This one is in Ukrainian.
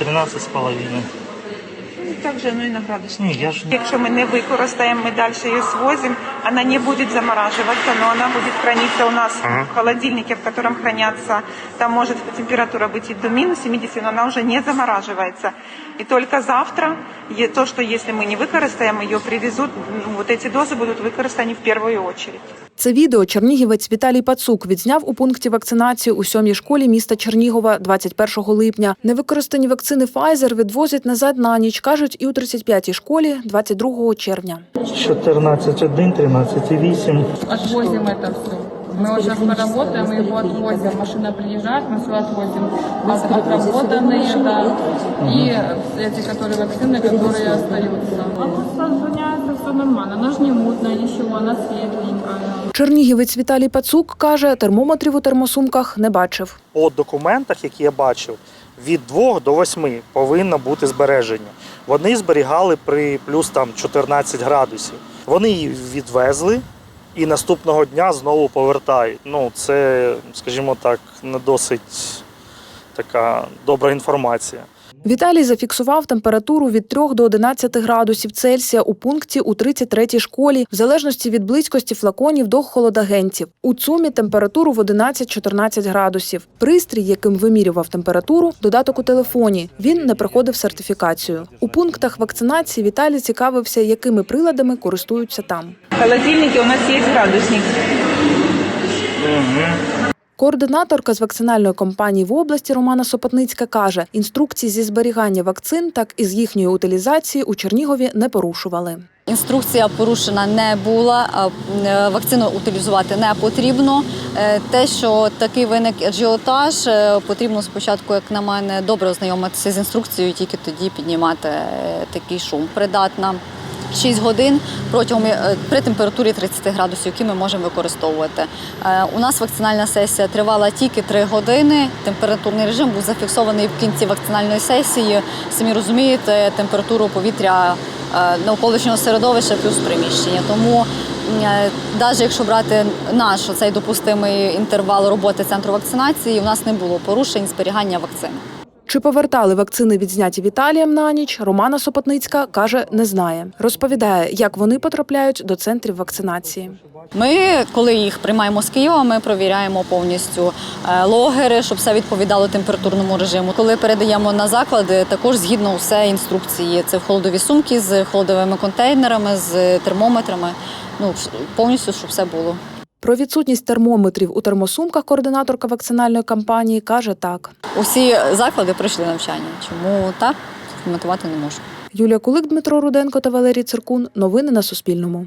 13 з половиною. Так же, ну і на градусник. Ні, я ж не Якщо ми не використаємо, ми далі її свозимо, вона не буде замораживаться, но она будет храниться у нас в холодильнике, в котором хранятся, там может температура быть и до минус 70, но она уже не замораживается. И только завтра, е- то, что если мы не використаем, ее привезут, ну, вот эти дозы будут використані в первую очередь. Це відео чернігівець Віталій Пацук відзняв у пункті вакцинації у сьомій школі міста Чернігова 21 липня. Невикористані вакцини Pfizer відвозять назад на ніч, кажуть, і у 35-й школі 22 червня. 14,1, 13,8. отвозим это все. Мы уже поработаем, мы его отвозим. Машина приезжает, мы все отвозим. От- Отработанные, да. И эти, которые вакцины, которые остаются. Она сохраняется все нормально. Она же не мутная, ничего, она светленькая. Чернігівець Віталій Пацук каже, термометрів у термосумках не бачив. По документах, які я бачив, від 2 до 8 повинно бути збереження. Вони зберігали при плюс там 14 градусів. Вони її відвезли і наступного дня знову повертають. Ну, це, скажімо так, не досить така добра інформація. Віталій зафіксував температуру від 3 до 11 градусів Цельсія у пункті у 33-й школі, в залежності від близькості флаконів до холодагентів. У ЦУМі температуру в 11-14 градусів. Пристрій, яким вимірював температуру, додаток у телефоні. Він не проходив сертифікацію. У пунктах вакцинації Віталій цікавився, якими приладами користуються там. В холодильнике у нас есть градусник. Координаторка з вакцинальної кампанії в області Романа Сопотницька каже, інструкції зі зберігання вакцин, так і з їхньої утилізації у Чернігові не порушували. Інструкція порушена не була, е, вакцину утилізувати не потрібно. Е, Те, що такий виник ажіотаж, е, потрібно спочатку, як на мене, добре ознайомитися з інструкцією, тільки тоді піднімати такий шум. Придатна 6 годин протягом е, при температурі 30 градусів, які ми можемо використовувати. Е, У нас вакцинальна сесія тривала тільки 3 години. Температурний режим був зафіксований в кінці вакцинальної сесії. Самі розумієте, температуру повітря е, навколишнього середовища плюс приміщення. Тому навіть якщо брати наш цей допустимий інтервал роботи центру вакцинації, у нас не було порушень зберігання вакцин. Чи повертали вакцини відзняті Віталієм на ніч? Романа Сопотницька каже, не знає. Розповідає, як вони потрапляють до центрів вакцинації. Ми, коли їх приймаємо з Києва, ми провіряємо повністю е, логери, щоб все відповідало температурному режиму. Коли передаємо на заклади, також згідно усе інструкції. Це в холодові сумки з холодовими контейнерами, з термометрами. Ну повністю, щоб все було. Про відсутність термометрів у термосумках координаторка вакцинальної кампанії каже так. Усі заклади пройшли навчання. Чому так коментувати не можу. Юлія Кулик, Дмитро Руденко та Валерій Циркун. Новини на Суспільному.